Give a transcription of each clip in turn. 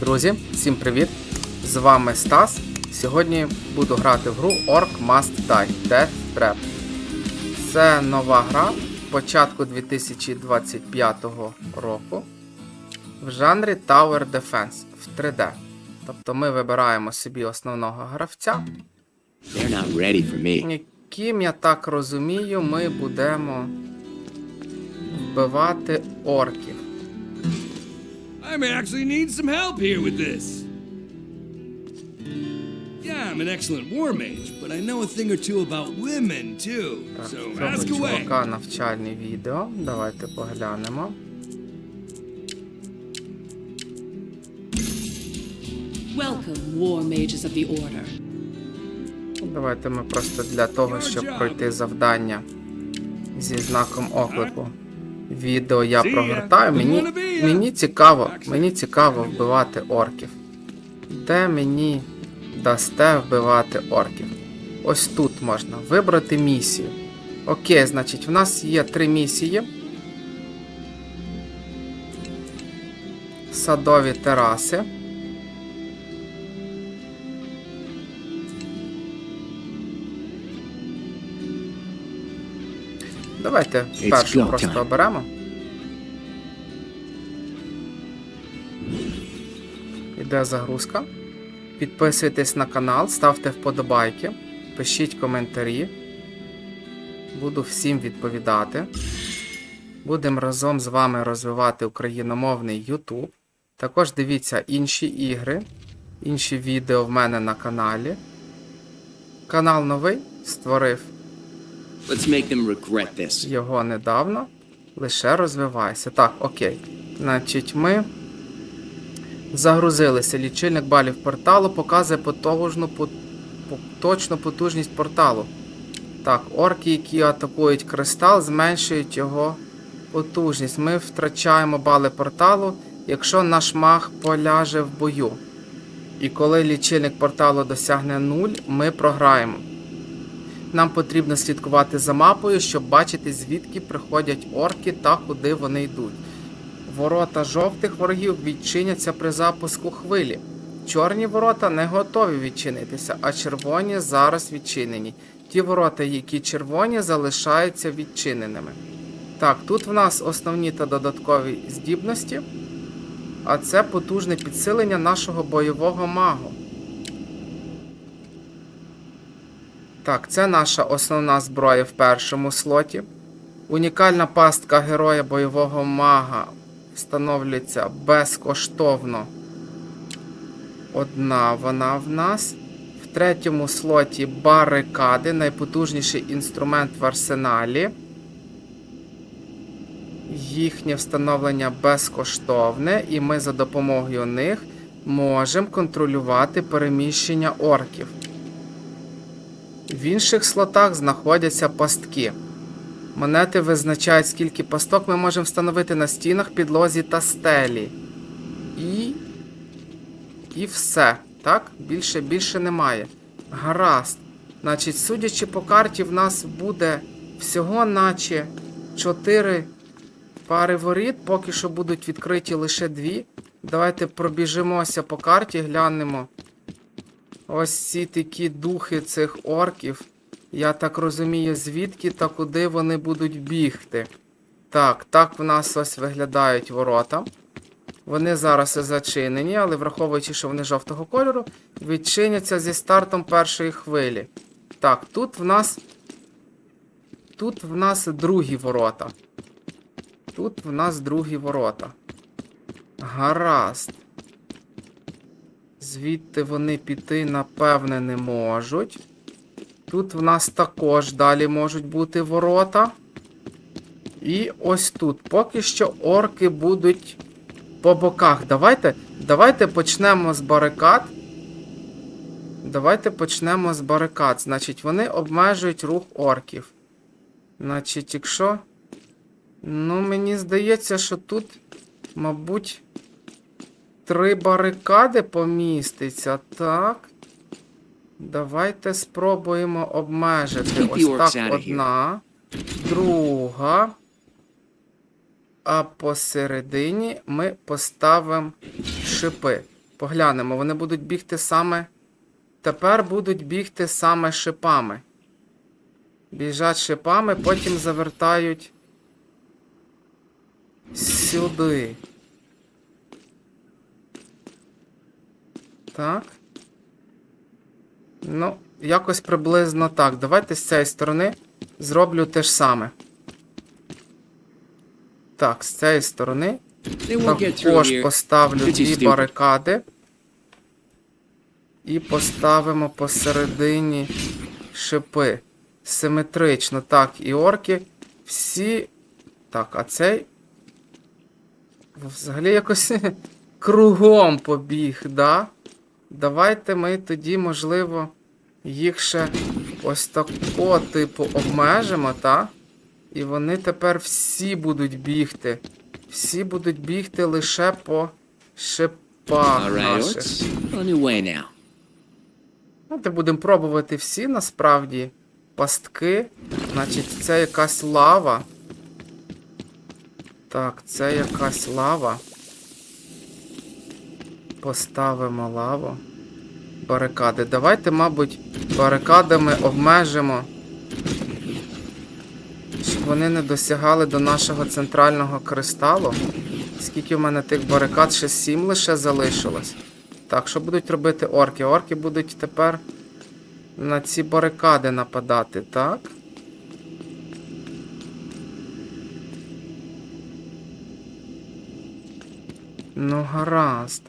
Друзі, всім привіт! З вами Стас. Сьогодні буду грати в гру Orc Must Die Death Trap. Це нова гра початку 2025 року в жанрі Tower Defense в 3D. Тобто ми вибираємо собі основного гравця, not ready for me. яким, я так розумію, ми будемо вбивати орків. I may actually need some help here with this. Yeah, I'm an excellent war mage, but I know a thing or two about women too. So ask Цього away. чувака навчальні відео. Давайте поглянемо. Welcome, war mages of the Order. Давайте ми просто для того, щоб пройти завдання зі знаком оклику. Відео я прогортаю. Мені, мені цікаво, мені цікаво вбивати орків. Де мені дасте вбивати орків? Ось тут можна вибрати місію. Окей, значить, в нас є три місії. Садові тераси. Давайте It's першу просто time. оберемо. Іде загрузка. Підписуйтесь на канал, ставте вподобайки, пишіть коментарі. Буду всім відповідати. Будемо разом з вами розвивати україномовний YouTube. Також дивіться інші ігри, інші відео в мене на каналі. Канал новий створив Let's make them regret this. його недавно. Лише розвивайся. Так, окей. Значить, ми загрузилися. Лічильник балів порталу показує потужну, по, по- точну потужність порталу. Так, орки, які атакують кристал, зменшують його потужність. Ми втрачаємо бали порталу, якщо наш маг поляже в бою. І коли лічильник порталу досягне 0, ми програємо. Нам потрібно слідкувати за мапою, щоб бачити, звідки приходять орки та куди вони йдуть. Ворота жовтих ворогів відчиняться при запуску хвилі. Чорні ворота не готові відчинитися, а червоні зараз відчинені. Ті ворота, які червоні, залишаються відчиненими. Так, тут в нас основні та додаткові здібності, а це потужне підсилення нашого бойового магу. Так, це наша основна зброя в першому слоті. Унікальна пастка героя бойового мага встановлюється безкоштовно. Одна вона в нас. В третьому слоті барикади, найпотужніший інструмент в арсеналі. Їхнє встановлення безкоштовне, і ми за допомогою них можемо контролювати переміщення орків. В інших слотах знаходяться пастки. Монети визначають, скільки пасток ми можемо встановити на стінах, підлозі та стелі. І. І все. Так? Більше більше немає. Гаразд. Значить, судячи по карті, в нас буде всього наче 4 пари воріт. Поки що будуть відкриті лише дві. Давайте пробіжимося по карті, глянемо. Ось ці такі духи цих орків. Я так розумію, звідки та куди вони будуть бігти. Так, так в нас ось виглядають ворота. Вони зараз зачинені, але враховуючи, що вони жовтого кольору, відчиняться зі стартом першої хвилі. Так, тут в нас. Тут в нас другі ворота. Тут в нас другі ворота. Гаразд. Звідти вони піти, напевне, не можуть. Тут в нас також далі можуть бути ворота. І ось тут. Поки що орки будуть по боках. Давайте, давайте почнемо з барикад. Давайте почнемо з барикад. Значить, вони обмежують рух орків. Значить, якщо. Ну, мені здається, що тут, мабуть, три барикади поміститься. Так. Давайте спробуємо обмежити. Ось так одна, друга. А посередині ми поставимо шипи. Поглянемо, вони будуть бігти саме. Тепер будуть бігти саме шипами. Біжать шипами, потім завертають сюди. Так. Ну, якось приблизно так. Давайте з цієї сторони зроблю те ж саме. Так, з цієї сторони також поставлю дві барикади. І поставимо посередині шипи. Симетрично. Так, і орки всі. Так, а цей. Взагалі якось кругом побіг, да? Давайте ми тоді, можливо, їх ще ось такого типу обмежимо, так? І вони тепер всі будуть бігти. Всі будуть бігти лише по шипах наших. Давайте будемо пробувати всі насправді пастки. Значить, це якась лава. Так, це якась лава. Поставимо лаву. Барикади. Давайте, мабуть, барикадами обмежимо. Щоб вони не досягали до нашого центрального кристалу. Скільки в мене тих барикад? Ще сім лише залишилось. Так, що будуть робити орки? Орки будуть тепер на ці барикади нападати, так? Ну, гаразд.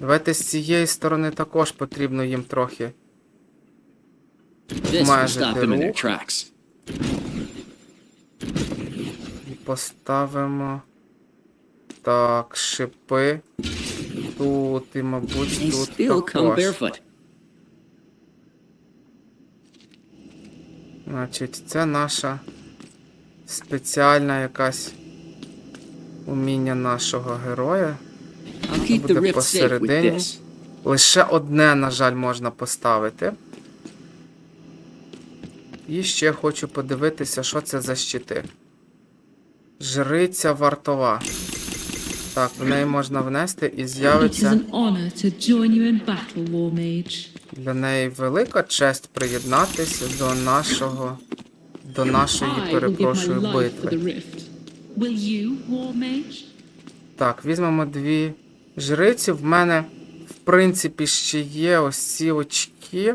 Давайте з цієї сторони також потрібно їм трохи. Their рух. І поставимо. Так, шипи. Тут і, мабуть, тут також. Значить, це наша спеціальна якась уміння нашого героя. Буде with посередині. Лише одне, на жаль, можна поставити. І ще хочу подивитися, що це за щити. Жриця вартова. Так, в неї можна внести і з'явиться для неї велика честь приєднатися до нашого. До нашої, перепрошую, битви. Так, візьмемо дві жриці. В мене, в принципі, ще є ось ці очки.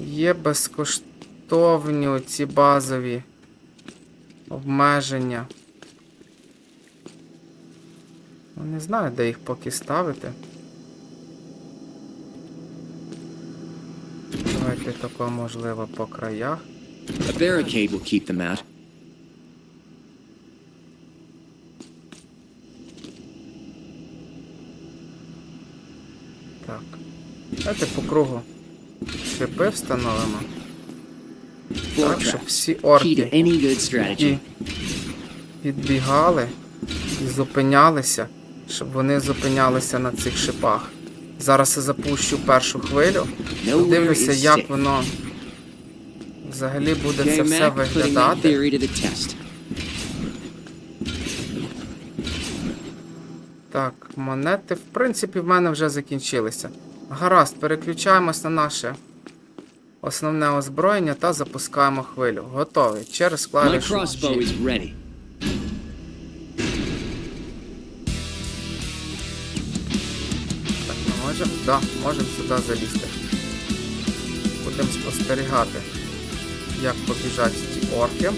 Є безкоштовні ці базові обмеження. Ну, не знаю, де їх поки ставити. Давайте тако, можливо, по краях. A barricade will keep them out. Так. Давайте по кругу шипи встановимо. Так, щоб всі орки і підбігали і зупинялися, щоб вони зупинялися на цих шипах. Зараз я запущу першу хвилю. Подивлюся, як воно взагалі буде це все виглядати. Монети, в принципі, в мене вже закінчилися. Гаразд, переключаємось на наше основне озброєння та запускаємо хвилю. Готовий. Через клавішу. Так, ми можемо? Так, да, можемо сюди залізти. Будемо спостерігати, як побіжать ті орки.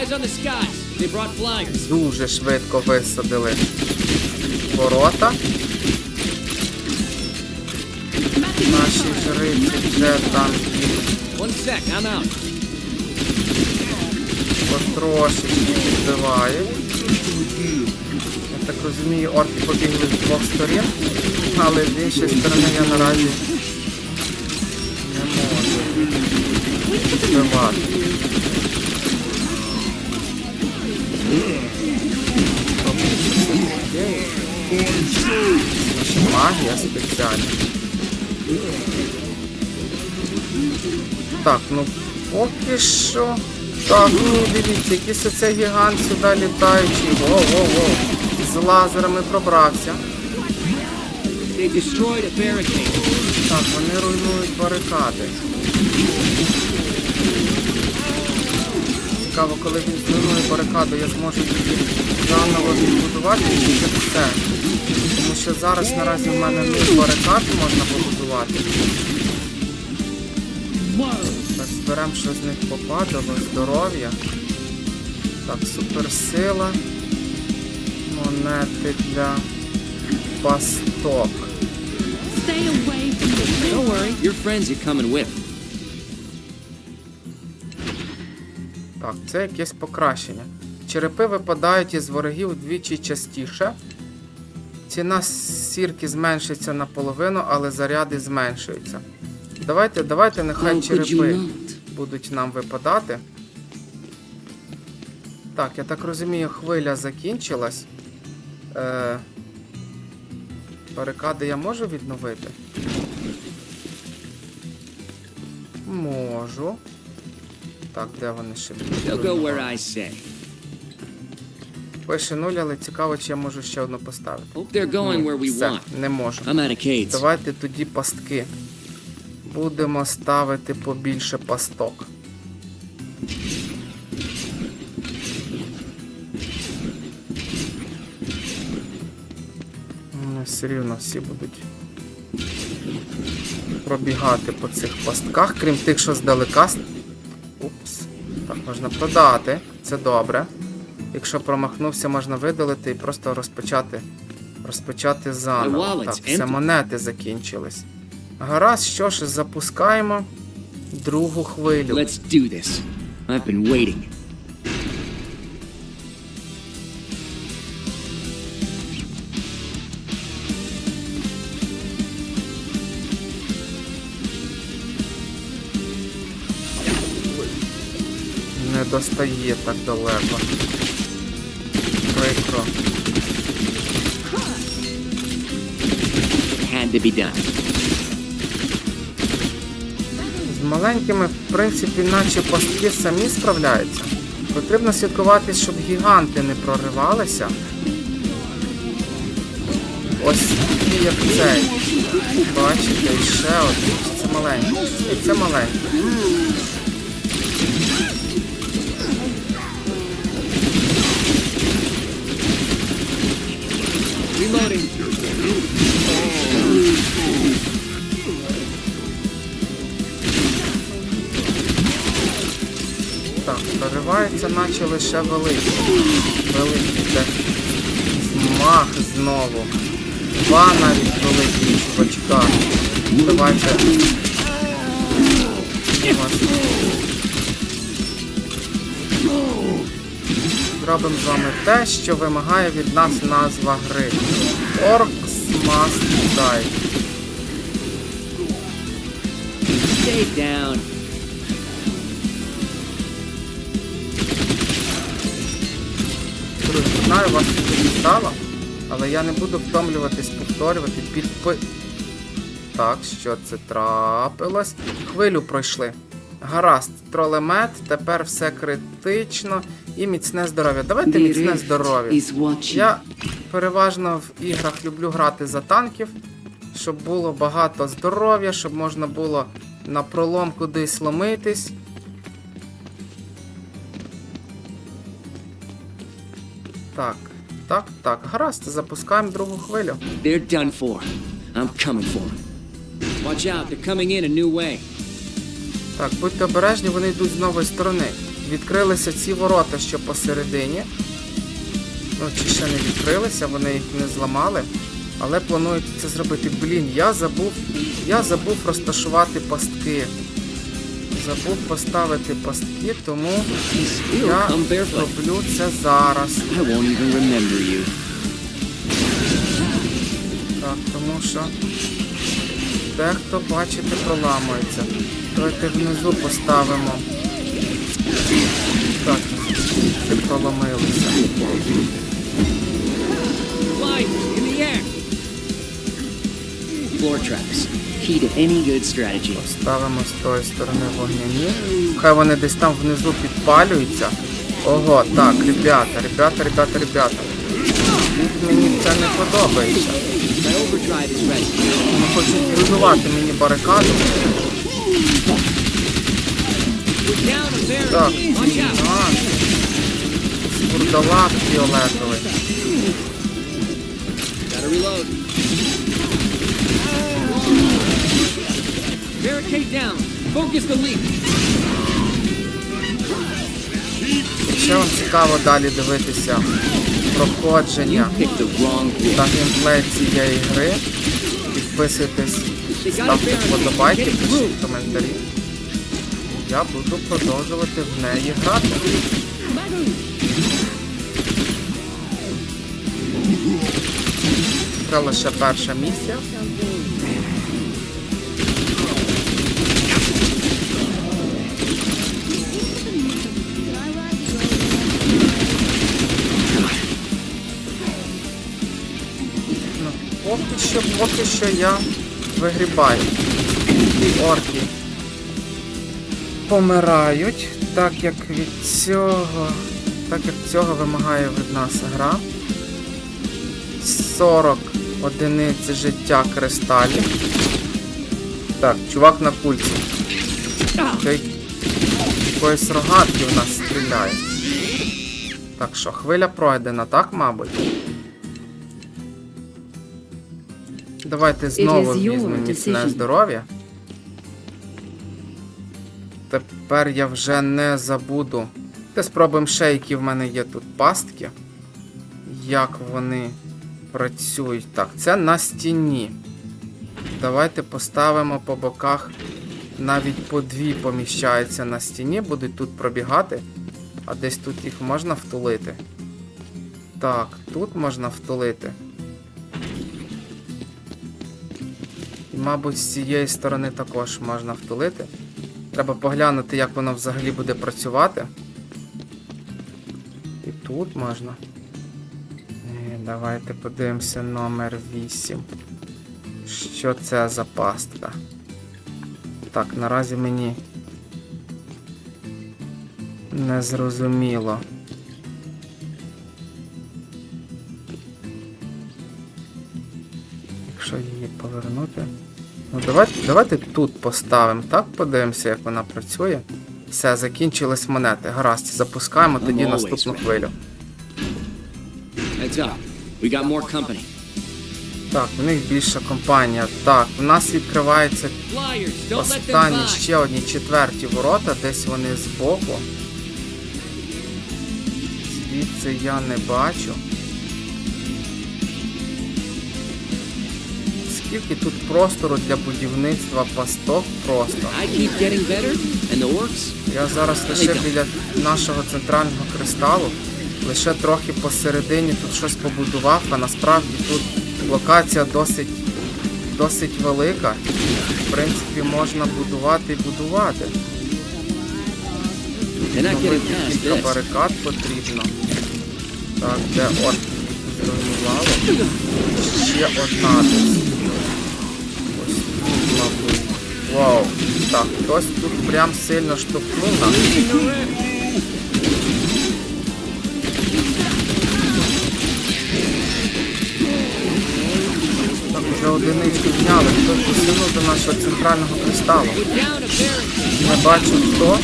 Eyes on the skies. They brought flyers. Дуже швидко висадили ворота. Наші жриці вже там One sec, I'm out. потрошечки відбивають. Я так розумію, орки побігли з двох сторін, але з іншої сторони я наразі не можу вбивати. Магія спеціальна. Так, ну поки що Так, ні, дивіться, якийсь оцей гігант сюди літаючий. Воу-воу-воу. З лазерами пробрався. Так, вони руйнують барикади. Цікаво, коли він зруйнує барикаду, я зможу тоді заново відбудувати чи вже все. Тому що зараз наразі в мене не барикад можна побудувати. Так, зберемо, що з них попадало, здоров'я. Так, суперсила. Монети для пасток. Stay away from the Don't worry, your friends are coming with. Так, це якесь покращення. Черепи випадають із ворогів вдвічі частіше. Ціна сірки зменшиться наполовину, але заряди зменшуються. Давайте, давайте, нехай черепи будуть нам випадати. Так, я так розумію, хвиля закінчилась. Е, барикади я можу відновити? Можу. Так, де вони ще say. Пише нуль, але цікаво, чи я можу ще одну поставити. Hope going where we Все, want. не можу. Давайте тоді пастки. Будемо ставити побільше пасток. Ну, Все рівно всі будуть пробігати по цих пастках, крім тих, що здалека. Можна продати. Це добре. Якщо промахнувся, можна видалити і просто розпочати. Розпочати заново. Так, все, монети закінчились. Гаразд, що ж, запускаємо другу хвилю. Let's do this. I've been waiting. Достає так далеко. Прикро. Had to be done. З маленькими, в принципі, наче пастки самі справляються. Потрібно слідкувати, щоб гіганти не проривалися. Ось такі, як цей. Бачите, і ще один. Це маленький. І це маленький. Reloading. Так, проривається, наче лише великий. Великий це змах знову. Два навіть великі чувачка. Давайте. Ось. Зробимо з вами те, що вимагає від нас назва гри. Orcs Must Die. Stay down. Друзі, знаю, вас це дістало, але я не буду втомлюватись повторювати підпи... Так, що це трапилось? Хвилю пройшли. Гаразд, тролемет, тепер все критично і міцне здоров'я. Давайте міцне здоров'я. Я переважно в іграх люблю грати за танків, щоб було багато здоров'я, щоб можна було на пролом кудись ломитись. Так, так, так. Гаразд, запускаємо другу хвилю. They're done for. I'm coming for them. Watch out, they're coming in a new way. Так, будьте обережні, вони йдуть з нової сторони. Відкрилися ці ворота, що посередині. Ну, чи ще не відкрилися, вони їх не зламали. Але планують це зробити. Блін, я забув. Я забув розташувати пастки. Забув поставити пастки, тому я роблю це зараз. Так, тому що дехто, бачите, проламується. Давайте внизу поставимо. Так, проломилися. Floor traps. key to any good strategy. Ставимо з тої сторони вогняні. Хай вони десь там внизу підпалюються. Ого, так, ребята, ребята, ребята, ребята. Тут мені це не подобається. Вони хочуть руйнувати мені барикаду. Так, Бурдалак фіолетовий. Barricade down. Focus the. Якщо вам цікаво далі дивитися проходження та геймплей цієї гри, підписуйтесь, ставте вподобайки, пишіть коментарі. Я буду продовжувати в неї грати. Це лише перша місія. Ну, поки що, поки що я вигрібаю. Орки помирають, так як від цього. Так як цього вимагає від нас гра. 40 одиниць життя кристалів. Так, чувак на кульці. Цей якоїсь рогатки в нас стріляє. Так що, хвиля пройдена, так, мабуть? Давайте знову візьмемо міцне здоров'я. Тепер я вже не забуду. Та спробуємо ще, які в мене є тут пастки. Як вони працюють. Так, це на стіні. Давайте поставимо по боках. Навіть по дві поміщаються на стіні, будуть тут пробігати. А десь тут їх можна втулити. Так, тут можна втулити. І, мабуть, з цієї сторони також можна втулити. Треба поглянути, як воно взагалі буде працювати. І тут можна. Е, Давайте подивимося номер 8. Що це за пастка? Так, наразі мені не зрозуміло. Якщо її повернути. Ну, давайте, давайте тут поставимо, так? Подивимося, як вона працює. Все, закінчились монети. Гаразд, запускаємо тоді наступну хвилю. Heads up. We got more company. Так, в них більша компанія. Так, у нас відкриваються останні ще одні четверті ворота, десь вони збоку. Звідси я не бачу. Скільки тут простору для будівництва пасток просто. Я зараз лише біля нашого центрального кристалу, лише трохи посередині тут щось побудував, а насправді тут локація досить, досить велика. В принципі, можна будувати і будувати. кілька барикад потрібно. Так, де от зруйнувало. Ще одна десь. Вау. Так, хтось тут прям сильно штовхнув нас. Так, вже одиничку зняли. Хтось посунув до нашого центрального кристалу. Не бачу хто.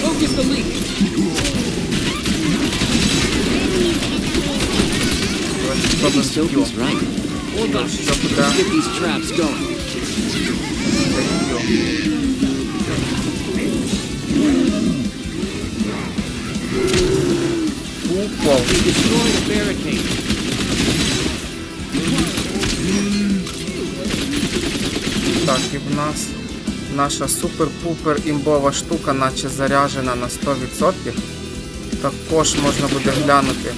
Focus the leak. Так, і в нас наша супер-пупер імбова штука, наче заряжена на 100%. Також можна буде глянути,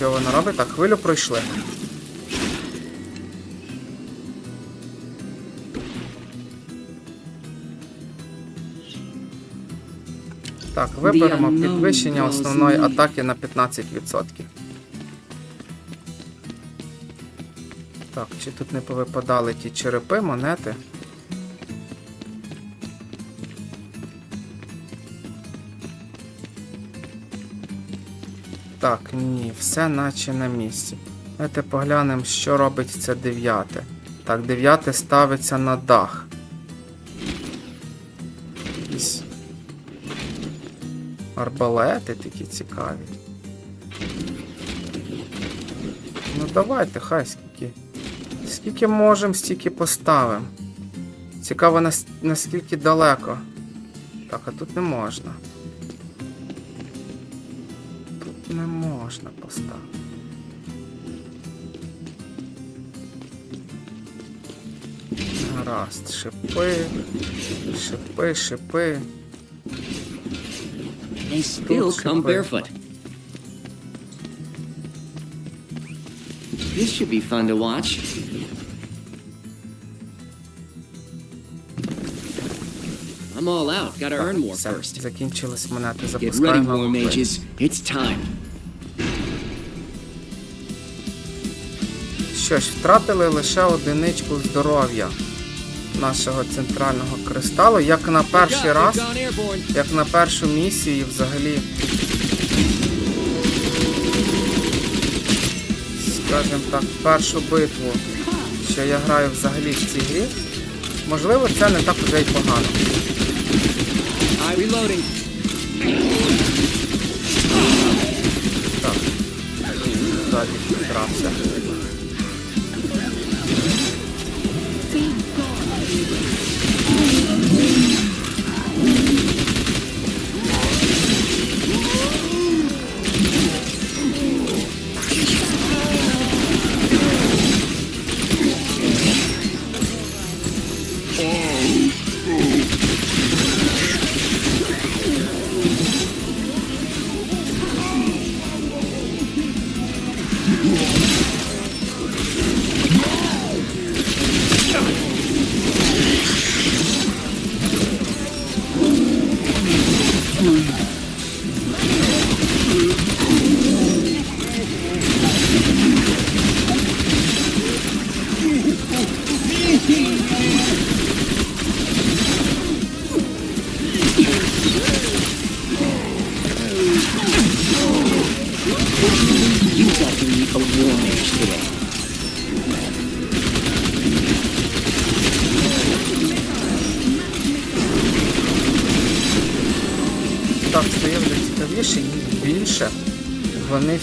що вона робить. Так, хвилю пройшли. Так, виберемо підвищення основної атаки на 15%. Так, чи тут не повипадали ті черепи, монети? Так, ні, все наче на місці. Давайте поглянемо, що робить це дев'яте. Так, дев'яте ставиться на дах. Арбалети такі цікаві. Ну давайте, хай скільки. Скільки можемо, стільки поставимо. Цікаво, наскільки далеко. Так, а тут не можна. Тут не можна поставити. Гаразд, шипи, шипи, шипи. They still come barefoot. This should be fun to watch. I'm all out. Gotta earn more first. закінчились монети, Get ready. War. Mages. It's time. Що ж, втратили лише одиничку здоров'я нашого центрального кристалу, як на перший раз, як на першу місію і взагалі. Скажімо так, першу битву, що я граю взагалі в цій грі. Можливо, це не так уже й погано. Так. Далі підкрався. Yeah.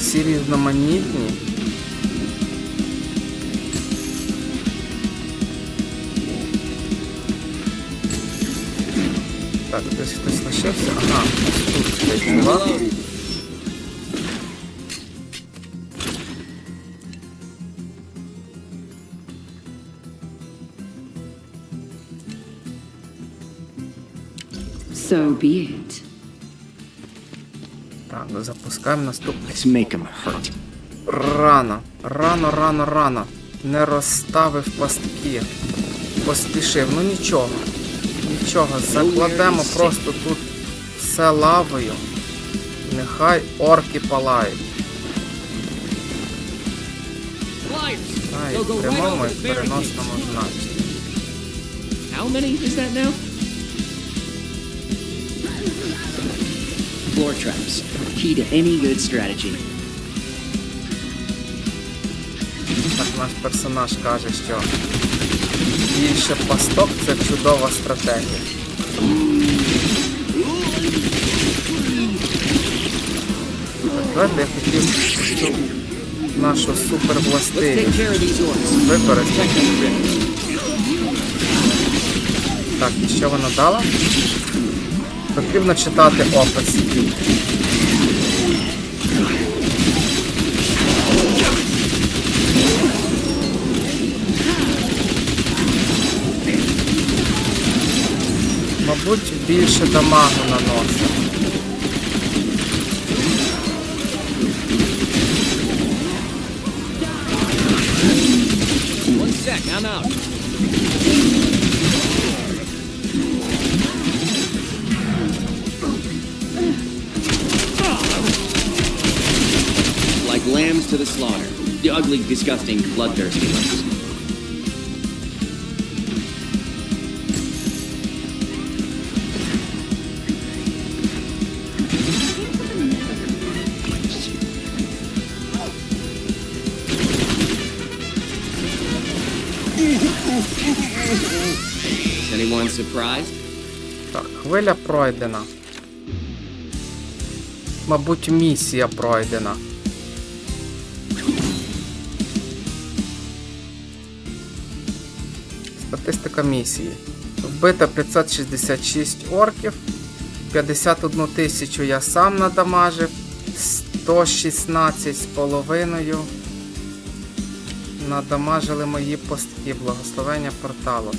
всі різноманітні. Так, десь хтось лишився. Ага, ось тут стоїть чувак. So be it. Запускаємо наступний. Let's make him hurt. Рано, рано, рано, рано. Не розставив пастки. Поспішив. Ну нічого. Нічого. Закладемо просто тут все лавою. Нехай орки палають. Ай, прямому і переносному значенні. How many is that now? Floor traps. Key to any good strategy. Так наш персонаж каже, що більше пасток це чудова стратегія. Так, я хотів нашу супервластивість використати. Так, і що вона дала? Потрібно читати опис. Мабуть, більше дамагу наносить. One sec, I'm out. to the slaughter. The ugly, disgusting, bloodthirsty ones. Is anyone surprised? Так, хвиля пройдена. Мабуть, місія пройдена. Статистика місії. Вбито 566 орків. 51 тисячу я сам надамажив. 116 з половиною. Надамажили мої постки. Благословення порталу.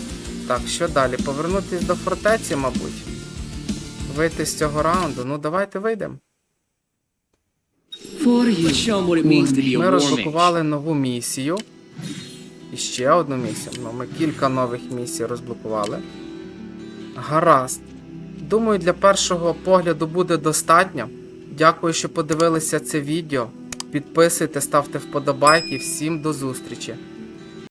Так, що далі? Повернутись до фортеці, мабуть. Вийти з цього раунду. Ну, давайте вийдемо. Ми розблокували нову місію. І ще одну місію. Ну, ми кілька нових місій розблокували. Гаразд. Думаю, для першого погляду буде достатньо. Дякую, що подивилися це відео. Підписуйте, ставте вподобайки. Всім до зустрічі!